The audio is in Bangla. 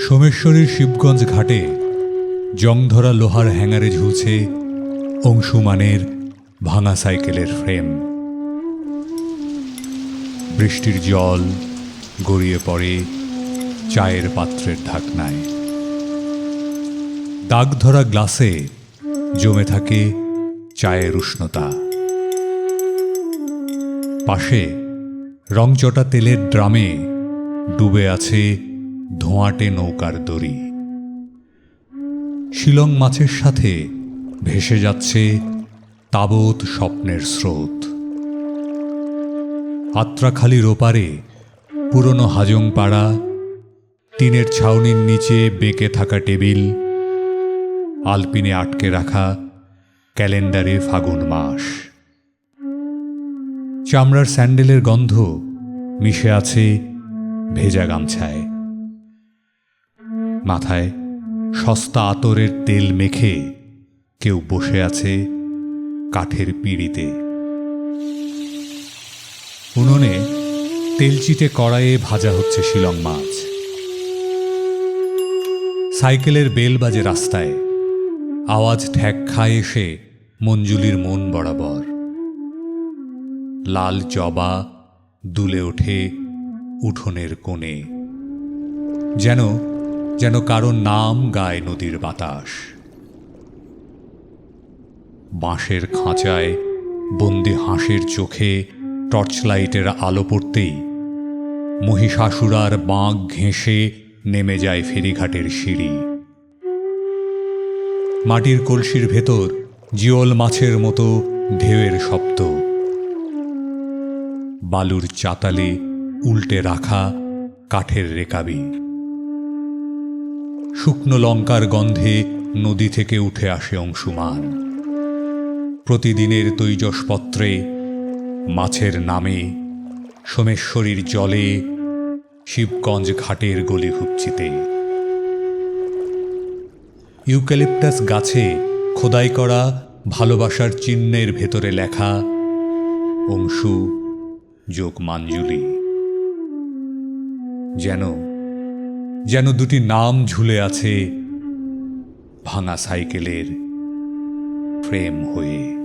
সোমেশ্বরীর শিবগঞ্জ ঘাটে জংধরা লোহার হ্যাঙ্গারে ঝুলছে অংশুমানের ভাঙা সাইকেলের ফ্রেম। বৃষ্টির জল গড়িয়ে পড়ে চায়ের পাত্রের ঢাকনায়। দাগ ধরা গ্লাসে জমে থাকে চায়ের উষ্ণতা। পাশে রংচটা তেলের ড্রামে ডুবে আছে ধোঁয়াটে নৌকার দড়ি। শিলং মাছের সাথে ভেসে যাচ্ছে তাবৎ স্বপ্নের স্রোত। আত্রাখালির ওপারে পুরনো হাজংপাড়া, টিনের ছাউনির নিচে বেঁকে থাকা টেবিল, আলপিনে আটকে রাখা ক্যালেন্ডারে ফাগুন মাস। চামড়ার স্যান্ডেলের গন্ধ মিশে আছে ভেজা গামছায়। মাথায় সস্তা আতরের তেল মেখে কেউ বসে আছে কাঠের পিঁড়িতে। উনুনে তেলচিটে কড়াইয়ে ভাজা হচ্ছে শিলং মাছ। সাইকেলের বেল বাজে রাস্তায়। আওয়াজ ঠ্যাক খায় এসে মঞ্জুলির মন বরাবর। লাল জবা দুলে ওঠে উঠোনের কোণে, যেন যেন কারও নাম গায় নদীর বাতাস। বাঁশের খাঁচায় বন্দি হাঁসের চোখে টর্চলাইটের আলো পড়তেই মহিষাসুরার বাঁক ঘেঁষে নেমে যায় ফেরিঘাটের সিঁড়ি। মাটির কলসির ভেতর জিওল মাছের মতো ঢেউয়ের শব্দ। বালুর চাতালে উল্টে রাখা কাঠের রেকাবি। শুকনো লঙ্কার গন্ধে নদী থেকে উঠে আসে অংশুমান। প্রতিদিনের তৈজসপত্রে মাছের নামে সোমেশ্বরীর জলে শিবগঞ্জ ঘাটের গলি হুচ্ছিতে ইউক্যালিপটাস গাছে খোদাই করা ভালোবাসার চিহ্নের ভেতরে লেখা অংশু যোগ মাঞ্জুলি যেন যেন দুটি নাম ঝুলে আছে ভাঙা সাইকেলের ফ্রেম হয়ে।